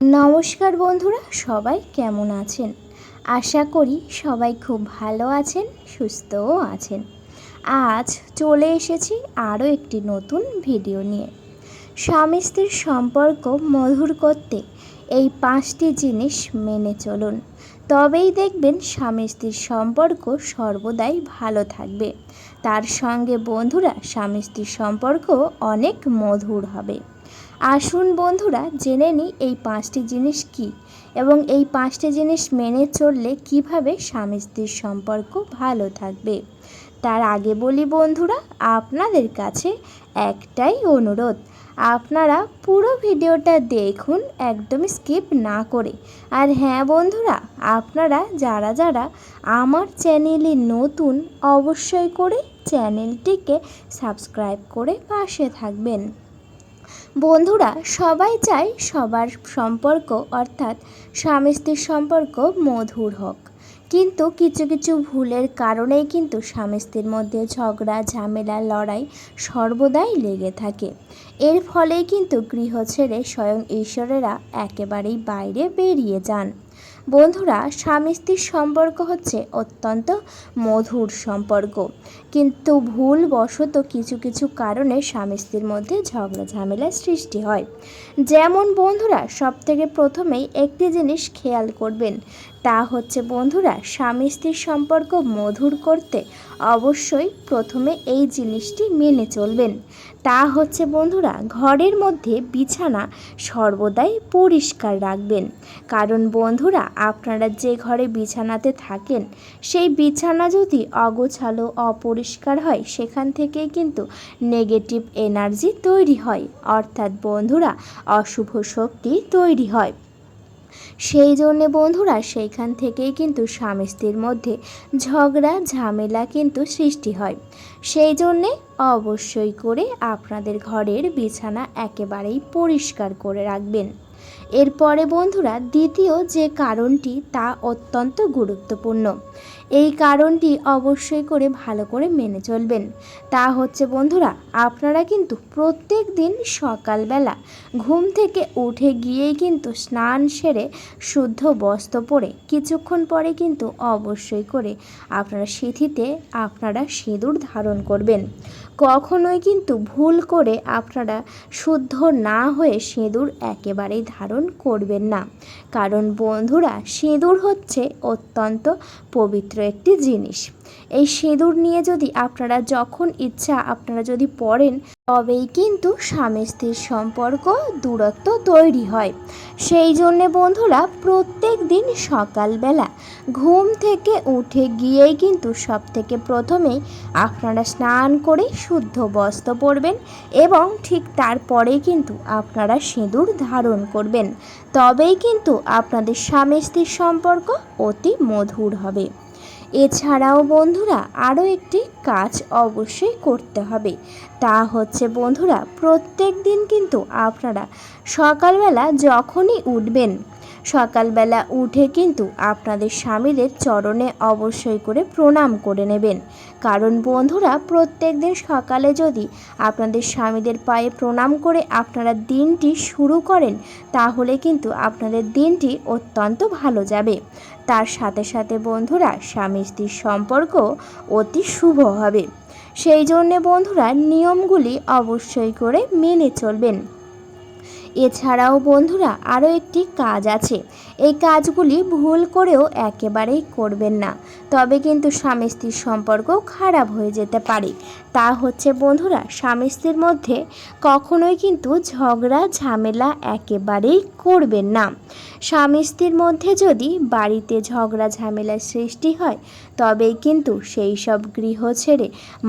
নমস্কার বন্ধুরা, সবাই কেমন আছেন? আশা করি সবাই খুব ভালো আছেন, সুস্থও আছেন। আজ চলে এসেছি আরও একটি নতুন ভিডিও নিয়ে। স্বামী স্ত্রীর সম্পর্ক মধুর করতে এই পাঁচটি জিনিস মেনে চলুন। তবেই দেখবেন স্বামী স্ত্রীর সম্পর্ক সর্বদাই ভালো থাকবে। তার সঙ্গে বন্ধুরা, স্বামী স্ত্রীর সম্পর্ক অনেক মধুর হবে। আসুন বন্ধুরা, জেনে নিই এই পাঁচটি জিনিস কি এবং এই পাঁচটি জিনিস মেনে চললে কীভাবে স্বামী স্ত্রীর সম্পর্ক ভালো থাকবে। তার আগে বলি বন্ধুরা, আপনাদের কাছে একটাই অনুরোধ। আপনারা পুরো ভিডিওটা দেখুন, একদম স্কিপ না করে। আর হ্যাঁ বন্ধুরা, আপনারা যারা যারা আমার চ্যানেলে নতুন, অবশ্যই করে চ্যানেলটিকে সাবস্ক্রাইব করে পাশে থাকবেন। বন্ধুরা, সবাই চায় সবার সম্পর্ক, অর্থাৎ স্বামী স্ত্রীর সম্পর্ক মধুর হোক। কিন্তু কিছু কিছু ভুলের কারণেই কিন্তু স্বামী স্ত্রীর মধ্যে ঝগড়া, ঝামেলা, লড়াই সর্বদাই লেগে থাকে। এর ফলেই কিন্তু গৃহ ছেড়ে স্বয়ং ঈশ্বরেরা একেবারেই বাইরে বেরিয়ে যান। বন্ধুরা, স্বামী স্ত্রীর সম্পর্ক হচ্ছে অত্যন্ত মধুর সম্পর্ক। কিন্তু ভুলবশত কিছু কিছু কারণে স্বামী স্ত্রীর মধ্যে ঝগড়া ঝামেলার সৃষ্টি হয়। যেমন বন্ধুরা সব থেকে প্রথমেই একটি জিনিস খেয়াল করবেন তা হচ্ছে, বন্ধুরা, স্বামী স্ত্রীর সম্পর্ক মধুর করতে অবশ্যই প্রথমে এই জিনিসটি মেনে চলবেন। তা হচ্ছে, বন্ধুরা, ঘরের মধ্যে বিছানা সর্বদাই পরিষ্কার রাখবেন। কারণ, বন্ধুরা, আপনারা যে ঘরে বিছানাতে থাকেন, সেই বিছানা যদি অগোছালো, অপরিষ্কার হয়, সেখান থেকে কিন্তু নেগেটিভ এনার্জি তৈরি হয়। অর্থাৎ, বন্ধুরা, অশুভ শক্তি তৈরি হয়। সেই জন্যে বন্ধুরা সেইখান থেকেই কিন্তু স্বামী স্ত্রীর মধ্যে ঝগড়া, ঝামেলা কিন্তু সৃষ্টি হয়। সেই জন্যে অবশ্যই করে আপনাদের ঘরের বিছানা একেবারেই পরিষ্কার করে রাখবেন। এরপরে বন্ধুরা দ্বিতীয় যে কারণটি তা অত্যন্ত গুরুত্বপূর্ণ। এই কারণটি অবশ্যই করে ভালো করে মেনে চলবেন। তা হচ্ছে বন্ধুরা, আপনারা কিন্তু প্রত্যেক দিন সকালবেলা ঘুম থেকে উঠে গিয়েই কিন্তু স্নান সেরে শুদ্ধ বস্ত্র পরে কিছুক্ষণ পরে কিন্তু অবশ্যই করে আপনারা সিঁথিতে আপনারা সিঁদুর ধারণ করবেন। কখনোই কিন্তু ভুল করে আপনারা শুদ্ধ না হয়ে সিঁদুর একেবারেই ধারণ করবেন না। কারণ বন্ধুরা, সিঁদুর হচ্ছে অত্যন্ত পবিত্র একটি জিনিস। এই সিঁদুর নিয়ে যদি আপনারা যখন ইচ্ছা আপনারা যদি পড়েন, তবেই কিন্তু স্বামী স্ত্রীর সম্পর্ক দূরত্ব তৈরি হয়। সেই জন্যে বন্ধুরা প্রত্যেক দিন সকালবেলা ঘুম থেকে উঠে গিয়েই কিন্তু সব থেকে প্রথমেই আপনারা স্নান করে শুদ্ধ বস্ত্র পরবেন এবং ঠিক তারপরেই কিন্তু আপনারা সিঁদুর ধারণ করবেন। তবেই কিন্তু আপনাদের স্বামী স্ত্রীর সম্পর্ক অতি মধুর হবে। এছাড়াও বন্ধুরা, আরও একটি কাজ অবশ্যই করতে হবে। তা হচ্ছে বন্ধুরা, প্রত্যেক দিন কিন্তু আপনারা সকালবেলা যখনই উঠবেন সকালবেলা উঠে কিন্তু আপনাদের স্বামীদের চরণে অবশ্যই করে প্রণাম করে নেবেন। কারণ বন্ধুরা, প্রত্যেক দিন সকালে যদি আপনাদের স্বামীদের পায়ে প্রণাম করে আপনারা দিনটি শুরু করেন, তাহলে কিন্তু আপনাদের দিনটি অত্যন্ত ভালো যাবে। তার সাথে সাথে বন্ধুরা, স্বামী স্ত্রীর সম্পর্ক অতি শুভ হবে। সেই জন্যে বন্ধুরা, নিয়মগুলি অবশ্যই করে মেনে চলবেন। এছাড়াও বন্ধুরা, আরও একটি কাজ আছে। এই কাজগুলি ভুল করেও একেবারেই করবেন না। তবে কিন্তু স্বামী স্ত্রীর সম্পর্ক খারাপ হয়ে যেতে পারে। তা হচ্ছে বন্ধুরা, স্বামী স্ত্রীর মধ্যে কখনোই কিন্তু ঝগড়া, ঝামেলা একেবারেই করবেন না। স্বামী স্ত্রীর মধ্যে যদি বাড়িতে ঝগড়া, ঝামেলার সৃষ্টি হয়, তবেই কিন্তু সেই সব গৃহ ছেড়ে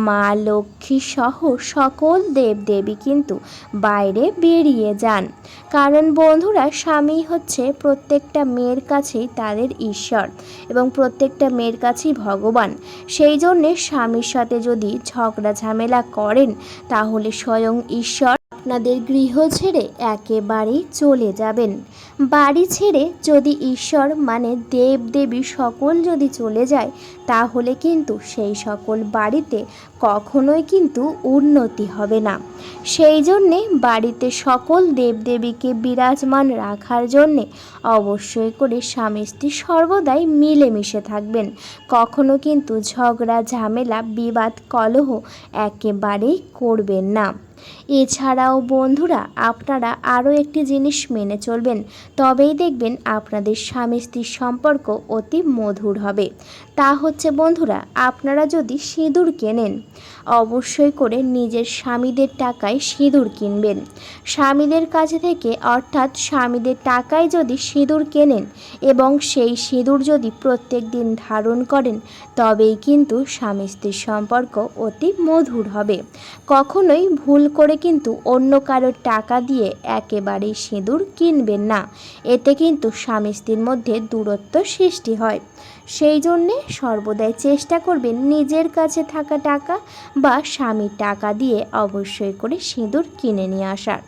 মা, লক্ষ্মী সহ সকল দেবদেবী কিন্তু বাইরে বেরিয়ে যান। কারণ বন্ধুরা, স্বামী হচ্ছে প্রত্যেকটা মেয়ের কাছেই তাদের ঈশ্বর এবং প্রত্যেকটা মেয়ের কাছেই ভগবান। সেই জন্যে স্বামীর সাথে যদি ঝগড়া, ঝামেলা করেন, তাহলে স্বয়ং ঈশ্বর আপনাদের গৃহ ছেড়ে একেবারেই চলে যাবেন। বাড়ি ছেড়ে যদি ঈশ্বর মানে দেব দেবী সকল যদি চলে যায়, তাহলে কিন্তু সেই সকল বাড়িতে কখনোই কিন্তু উন্নতি হবে না। সেই জন্যে বাড়িতে সকল দেবদেবীকে বিরাজমান রাখার জন্যে অবশ্যই করে স্বামী স্ত্রী সর্বদাই মিলেমিশে থাকবেন। কখনো কিন্তু ঝগড়া, ঝামেলা, বিবাদ, কলহ একেবারেই করবেন না। এছাড়াও বন্ধুরা, আপনারা আরও একটি জিনিস মেনে চলবেন। তবেই দেখবেন আপনাদের স্বামী স্ত্রীর সম্পর্ক অতি মধুর হবে। তা হচ্ছে, বন্ধুরা, আপনারা যদি সিঁদুর কেনেন, অবশ্যই করে নিজের স্বামীদের টাকায় সিঁদুর কিনবেন। স্বামীদের কাছে থেকে, অর্থাৎ স্বামীদের টাকায় যদি সিঁদুর কেনেন এবং সেই সিঁদুর যদি প্রত্যেক দিন ধারণ করেন, তবেই কিন্তু স্বামী স্ত্রীর সম্পর্ক অতি মধুর হবে। কখনোই ভুল করে কিন্তু অন্য কারোর টাকা দিয়ে একেবারেই সিঁদুর কিনবেন না। এতে কিন্তু স্বামী স্ত্রীর মধ্যে দূরত্ব সৃষ্টি হয়। সেই জন্যে সর্বদাই চেষ্টা করবেন নিজের কাছে থাকা টাকা বা স্বামীর টাকা দিয়ে অবশ্যই করে সিঁদুর কিনে নিয়ে আসার।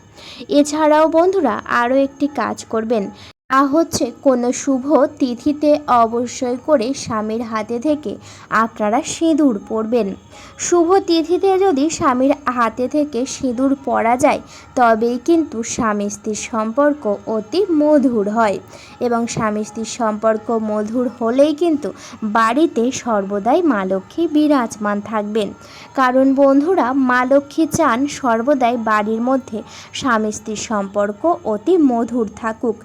এছাড়াও বন্ধুরা আরও একটি কাজ করবেন। তা হচ্ছে কোনো শুভ তিথিতে অবশ্যই করে স্বামীর হাতে থেকে আপনারা সিঁদুর পরবেন। শুভ তিথিতে যদি স্বামীর হাতে থেকে সিঁদুর পরা যায়, তবেই কিন্তু স্বামী স্ত্রীর সম্পর্ক অতি মধুর হয় এবং স্বামী স্ত্রীর সম্পর্ক মধুর হলেই কিন্তু বাড়িতে সর্বদাই মা লক্ষ্মী বিরাজমান থাকবেন। কারণ বন্ধুরা, মা লক্ষ্মী চান সর্বদাই বাড়ির মধ্যে স্বামী স্ত্রীর সম্পর্ক অতি মধুর থাকুক।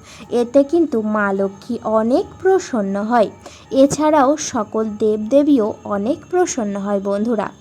এতে কিন্তু মা লক্ষ্মী অনেক প্রসন্ন হয়। এছাড়াও সকল দেবদেবীও অনেক প্রসন্ন হয় বন্ধুরা।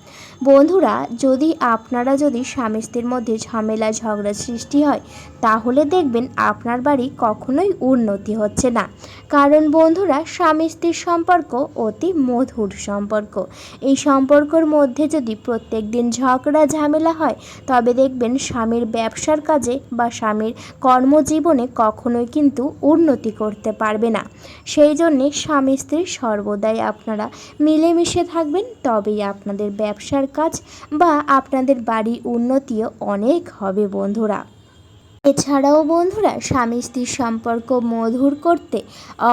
বন্ধুরা, যদি আপনারা যদি স্বামী স্ত্রীর মধ্যে ঝামেলা, ঝগড়া সৃষ্টি হয় তাহলে দেখবেন আপনার বাড়ি কখনোই উন্নতি হচ্ছে না। কারণ বন্ধুরা, স্বামী স্ত্রীর সম্পর্ক অতি মধুর সম্পর্ক। এই সম্পর্কর মধ্যে যদি প্রত্যেক দিন ঝগড়া, ঝামেলা হয়, তবে দেখবেন স্বামীর ব্যবসার কাজে বা স্বামীর কর্মজীবনে কখনোই কিন্তু উন্নতি করতে পারবে না। সেই জন্যে স্বামী স্ত্রী সর্বদাই আপনারা মিলেমিশে থাকবেন, তবেই আপনাদের ব্যবসার কাজ বা আপনাদের বাড়ি উন্নতিও অনেক হবে বন্ধুরা। এছাড়াও বন্ধুরা, স্বামী স্ত্রীর সম্পর্ক মধুর করতে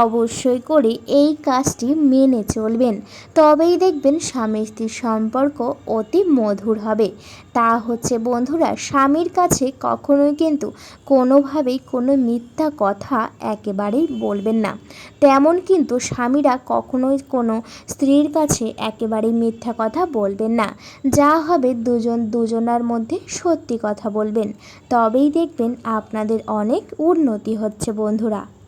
অবশ্যই করে এই কাজটি মেনে চলবেন। তবেই দেখবেন স্বামী স্ত্রীর সম্পর্ক অতি মধুর হবে। তা হচ্ছে, বন্ধুরা, স্বামীর কাছে কখনোই কিন্তু কোনোভাবেই কোনো মিথ্যা কথা একেবারেই বলবেন না। তেমন কিন্তু স্বামীরা কখনোই কোনো স্ত্রীর কাছে একেবারেই মিথ্যা কথা বলবেন না। যা হবে দুজন দুজনার মধ্যে সত্যি কথা বলবেন। তবেই দেখবেন আপনাদের অনেক উন্নতি হচ্ছে, বন্ধুরা।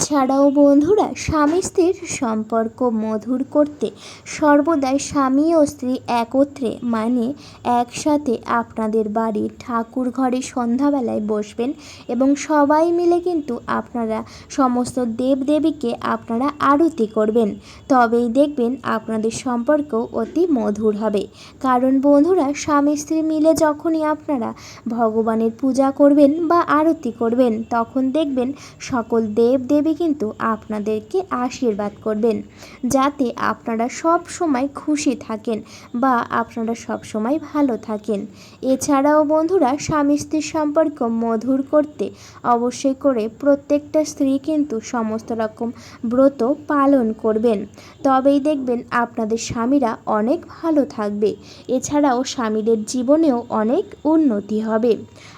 ছাড়াও বন্ধুরা, স্বামী স্ত্রীর সম্পর্ক মধুর করতে সর্বদাই স্বামী ও স্ত্রী একত্রে মানে একসাথে আপনাদের বাড়ির ঠাকুর ঘরে সন্ধ্যাবেলায় বসবেন এবং সবাই মিলে কিন্তু আপনারা সমস্ত দেবদেবীকে আপনারা আরতি করবেন। তবেই দেখবেন আপনাদের সম্পর্ক অতি মধুর হবে। কারণ বন্ধুরা, স্বামী স্ত্রী মিলে যখনই আপনারা ভগবানের পূজা করবেন বা আরতি করবেন, তখন দেখবেন সকল দেব দেবী কিন্তু আপনাদেরকে আশীর্বাদ করবেন, যাতে আপনারা সব সময় খুশি থাকেন বা আপনারা সব সময় ভালো থাকেন। এছাড়াও বন্ধুরা, স্বামী স্ত্রীর সম্পর্ক মধুর করতে অবশ্যই করে প্রত্যেকটা স্ত্রী কিন্তু সমস্ত রকম ব্রত পালন করবেন। তবেই দেখবেন আপনাদের স্বামীরা অনেক ভালো থাকবে। এছাড়াও স্বামীদের জীবনেও অনেক উন্নতি হবে।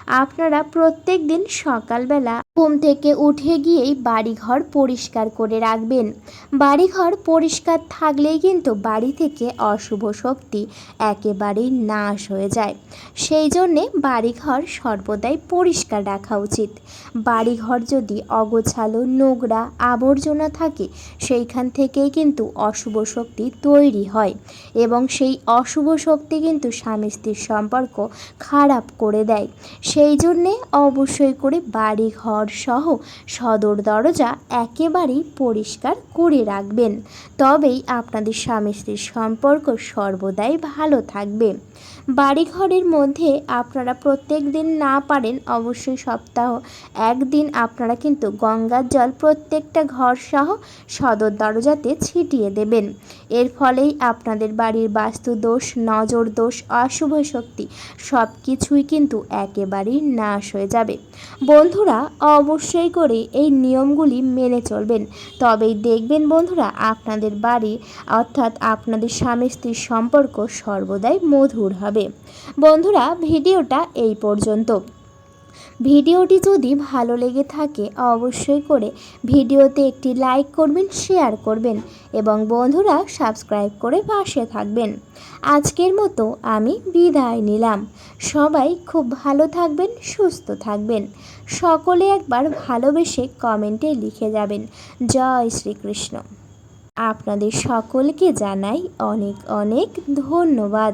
আপনারা প্রত্যেক দিন সকালবেলা ঘুম থেকে উঠে গিয়েই বাড়িঘর পরিষ্কার করে রাখবেন। বাড়িঘর পরিষ্কার থাকলেই কিন্তু বাড়ি থেকে অশুভ শক্তি একেবারেই নাশ হয়ে যায়। সেই জন্যে বাড়িঘর সর্বদাই পরিষ্কার রাখা উচিত। বাড়িঘর যদি অগোছালো, নোংরা আবর্জনা থাকে, সেইখান থেকেই কিন্তু অশুভ শক্তি তৈরি হয় এবং সেই অশুভ শক্তি কিন্তু স্বামী স্ত্রীর সম্পর্ক খারাপ করে দেয়। সেই জন্যে অবশ্যই করে বাড়ি ঘর সহ সদর দরজা একেবারেই পরিষ্কার করে রাখবেন। তবেই আপনাদের স্বামী স্ত্রীর সম্পর্ক সর্বদাই ভালো থাকবে। বাড়িঘরের মধ্যে আপনারা প্রত্যেক দিন না পারেন অবশ্যই সপ্তাহ। একদিন আপনারা কিন্তু গঙ্গার জল প্রত্যেকটা ঘর সহ সদর দরজাতে ছিটিয়ে দেবেন। এর ফলেই আপনাদের বাড়ির বাস্তু দোষ, নজর দোষ, অশুভ শক্তি সব কিছুই কিন্তু একেবারেই নাশ হয়ে যাবে। বন্ধুরা, অবশ্যই করে এই নিয়মগুলি মেনে চলবেন। তবেই দেখবেন বন্ধুরা, আপনাদের বাড়ি অর্থাৎ আপনাদের স্বামী স্ত্রীর সম্পর্ক সর্বদাই মধুর হবে। বন্ধুরা, ভিডিওটা এই পর্যন্ত। ভিডিওটি যদি ভালো লেগে থাকে, অবশ্যই করে ভিডিওতে একটি লাইক করবেন, শেয়ার করবেন এবং বন্ধুরা, সাবস্ক্রাইব করে পাশে থাকবেন। আজকের মতো আমি বিদায় নিলাম। সবাই খুব ভালো থাকবেন, সুস্থ থাকবেন। সকলে একবার ভালোবেসে কমেন্টে লিখে যাবেন, জয় শ্রীকৃষ্ণ। আপনাদের সকলকে জানাই অনেক অনেক ধন্যবাদ।